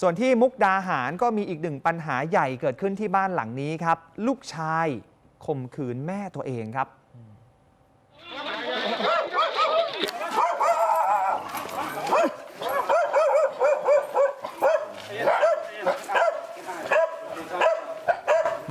ส่วนที่มุกดาหารก็มีอีกหนึ่งปัญหาใหญ่เกิดขึ้นที่บ้านหลังนี้ครับ ลูกชายข่มขืนแม่ตัวเองครับ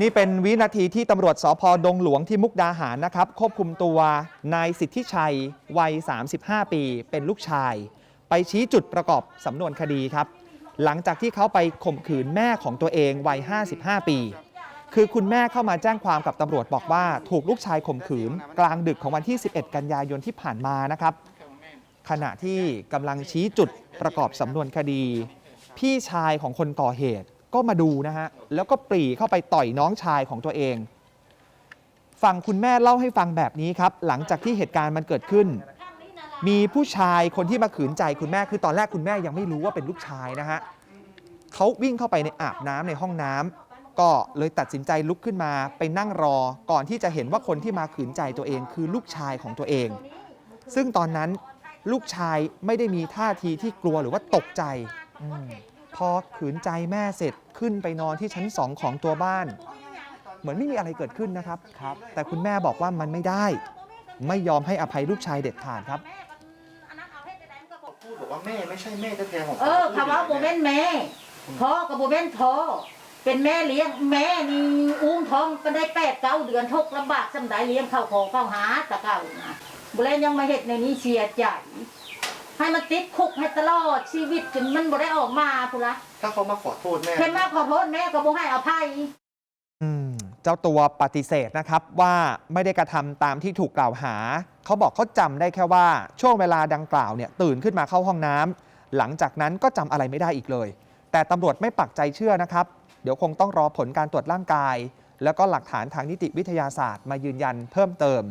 นี่เป็นวินาทีที่ตำรวจสพดงหลวงที่มุกดาหารนะครับ ควบคุมตัวนายสิทธิชัย วัย 35 ปี เป็นลูกชาย ไปชี้จุดประกอบสำนวนคดีครับ หลังจากที่เขาไปข่มขืนแม่ของตัวเองวัย 55 ปี คือคุณแม่เข้ามาแจ้งความกับตำรวจบอกว่า ถูกลูกชายข่มขืน กลางดึกของวันที่ 11 กันยายนที่ผ่านมานะครับ ขณะที่กำลังชี้จุดประกอบสำนวนคดี พี่ชายของคนก่อเหตุก็มาดูนะฮะ แล้วก็ปรีเข้าไปต่อยน้องชายของตัวเองฝั่งคุณแม่เล่าให้ฟังแบบนี้ครับ หลังจากที่เหตุการณ์มันเกิดขึ้น มีผู้ชายคนที่มาขืนใจคุณแม่คือตอนแรกคุณแม่ยังไม่รู้ว่าเป็นลูกชายนะฮะเขาวิ่งเข้าไปในอาบน้ำในห้องน้ำก็เลยตัดสินใจลุกขึ้นมาไปนั่งรอก่อนที่จะเห็นว่าคนที่มาขืนใจตัวเอง คือลูกชายของตัวเอง ซึ่งตอนนั้นลูกชายไม่ได้มีท่าทีที่กลัวหรือว่าตกใจอมพอขืนใจแม่เสร็จขึ้นไปนอนที่ชั้นสองของตัวบ้าน เหมือนไม่มีอะไรเกิดขึ้นนะครับครับแต่คุณแม่บอกว่ามันไม่ได้ ไม่ยอมให้อภัยลูกชายเด็ดขาดครับพูดบอก ว่าแม่ไม่ใช่แม่แท้ๆของเออคำว่าโบเมนแม่พ่อกับโบเมนพ่อเป็นแม่เลี้ยงแม่นี่อุ้มท้องก็ได้แปดเก้าเดือนทุกข์ลำบากสำได้เลี้ยงเข้าวของเข้าวหาตะเก่านะบุเรนยังมาเห็ดในนี้เชียร์ใจให้มันติดคุกให้ตลอดชีวิตจนมันบ่ได้ออกมาพุละถ้าเขามาขอโทษแม่เห็นมาขอโทษแม่ก็บ่ให้อภัยอืม เจ้าตัวปฏิเสธนะครับว่าไม่ได้กระทำตามที่ถูกกล่าวหา เขาบอกเขาจำได้แค่ว่าช่วงเวลาดังกล่าวเนี่ยตื่นขึ้นมาเข้าห้องน้ำหลังจากนั้นก็จำอะไรไม่ได้อีกเลย แต่ตำรวจไม่ปักใจเชื่อนะครับ เดี๋ยวคงต้องรอผลการตรวจร่างกาย แล้วก็หลักฐานทางนิติวิทยาศาสตร์มายืนยันเพิ่มเติม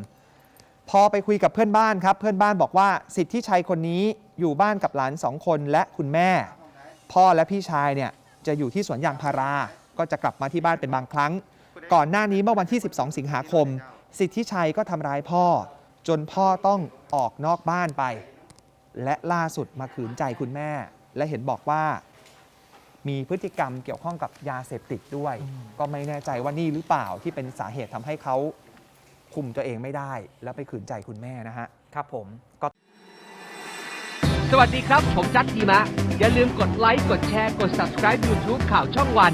พอไปคุยกับเพื่อนบ้านครับ เพื่อนบ้านบอกว่าสิทธิชัยคนนี้อยู่บ้านกับหลานสองคนและคุณแม่ พ่อและพี่ชายเนี่ยจะอยู่ที่สวนยางพารา ก็จะกลับมาที่บ้านเป็นบางครั้ง ก่อนหน้านี้เมื่อวันที่ 12 สิงหาคม สิทธิชัยก็ทำร้ายพ่อ จนพ่อต้องออกนอกบ้านไป และล่าสุดมาขืนใจคุณแม่ และเห็นบอกว่า มีพฤติกรรมเกี่ยวข้องกับยาเสพติดด้วย ก็ไม่แน่ใจว่านี่หรือเปล่าที่เป็นสาเหตุทำให้เขาคุมตัวเองไม่ได้ แล้วไปขืนใจคุณแม่นะฮะครับผมก็ สวัสดีครับ ผมจัดทีมะ อย่าลืมกดไลค์ กดแชร์ กด subscribe YouTube ข่าวช่องวัน